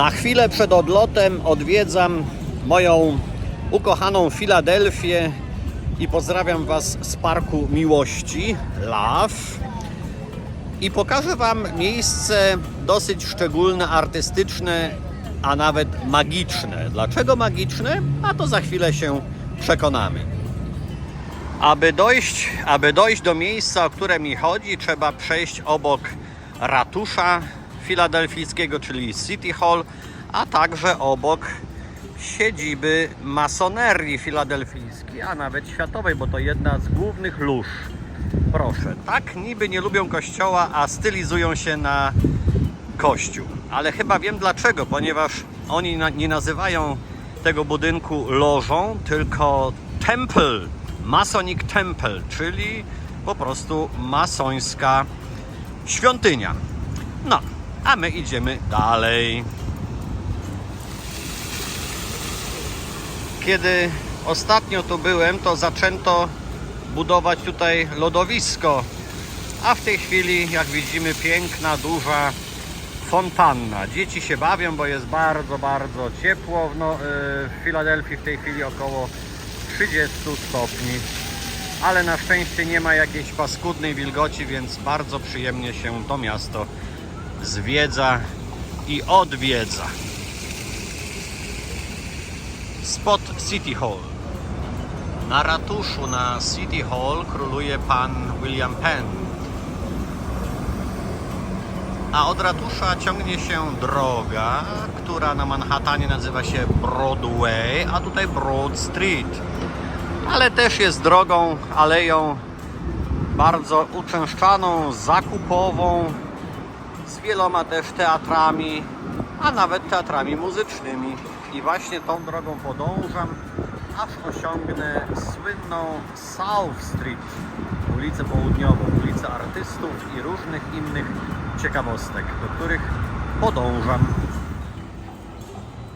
Na chwilę przed odlotem odwiedzam moją ukochaną Filadelfię i pozdrawiam Was z Parku Miłości Love. I pokażę Wam miejsce dosyć szczególne, artystyczne, a nawet magiczne. Dlaczego magiczne? A to za chwilę się przekonamy. Aby dojść, aby dojść do miejsca, o które mi chodzi, trzeba przejść obok ratusza filadelfijskiego, czyli City Hall, a także obok siedziby masonerii filadelfijskiej, a nawet światowej, bo to jedna z głównych lóż. Proszę, tak niby nie lubią kościoła, a stylizują się na kościół. Ale chyba wiem dlaczego, ponieważ oni na, nie nazywają tego budynku lożą, tylko temple, Masonic Temple, czyli po prostu masońska świątynia. No, a my idziemy dalej. Kiedy ostatnio tu byłem, to zaczęto budować tutaj lodowisko, a w tej chwili, jak widzimy, piękna, duża fontanna. Dzieci się bawią, bo jest bardzo, bardzo ciepło. No, yy, w Filadelfii w tej chwili około 30 stopni, ale na szczęście nie ma jakiejś paskudnej wilgoci, więc bardzo przyjemnie się to miasto zwiedza i odwiedza. Spot City Hall. Na ratuszu na City Hall króluje pan William Penn. A od ratusza ciągnie się droga, która na Manhattanie nazywa się Broadway, a tutaj Broad Street. Ale też jest drogą, aleją bardzo uczęszczaną, zakupową, z wieloma też teatrami, a nawet teatrami muzycznymi. I właśnie tą drogą podążam, aż osiągnę słynną South Street, ulicę południową, ulicę artystów i różnych innych ciekawostek, do których podążam.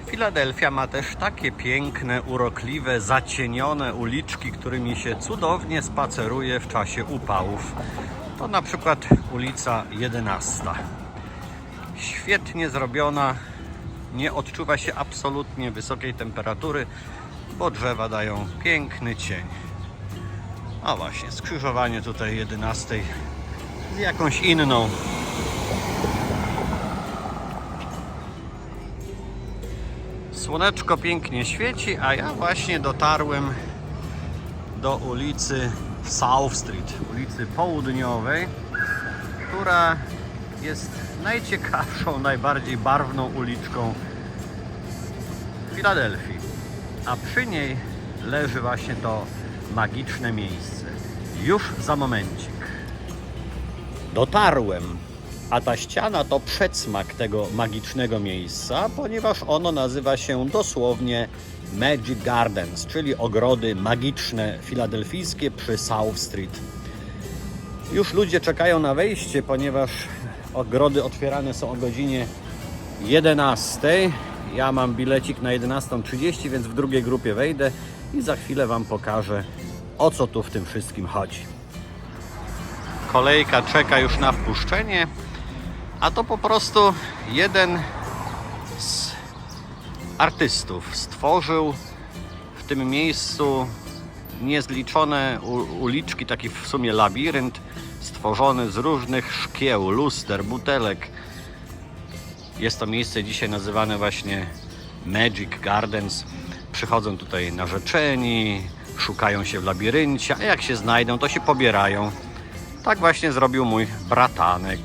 Filadelfia ma też takie piękne, urokliwe, zacienione uliczki, którymi się cudownie spaceruje w czasie upałów. To na przykład ulica 11. Świetnie zrobiona, nie odczuwa się absolutnie wysokiej temperatury, bo drzewa dają piękny cień. A właśnie, skrzyżowanie tutaj 11 z jakąś inną. Słoneczko pięknie świeci, a ja właśnie dotarłem do ulicy South Street, ulicy Południowej, która jest najciekawszą, najbardziej barwną uliczką Filadelfii. A przy niej leży właśnie to magiczne miejsce. Już za momencik. Dotarłem, a ta ściana to przedsmak tego magicznego miejsca, ponieważ ono nazywa się dosłownie Magic Gardens, czyli ogrody magiczne filadelfijskie przy South Street. Już ludzie czekają na wejście, ponieważ ogrody otwierane są o godzinie 11. Ja mam bilecik na 11.30, więc w drugiej grupie wejdę i za chwilę Wam pokażę o co tu w tym wszystkim chodzi. Kolejka czeka już na wpuszczenie, a to po prostu jeden z artystów stworzył w tym miejscu niezliczone uliczki, taki w sumie labirynt stworzony z różnych szkieł, luster, butelek. Jest to miejsce dzisiaj nazywane właśnie Magic Gardens. Przychodzą tutaj narzeczeni, szukają się w labiryncie, a jak się znajdą, to się pobierają. Tak właśnie zrobił mój bratanek.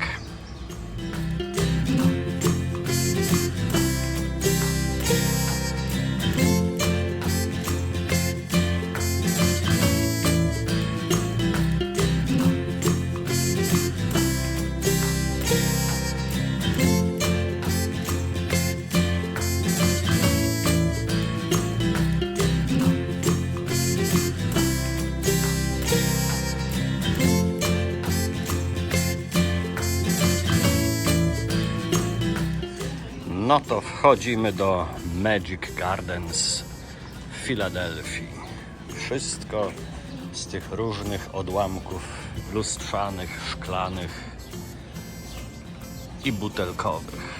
No to wchodzimy do Magic Gardens w Filadelfii. Wszystko z tych różnych odłamków lustrzanych, szklanych i butelkowych.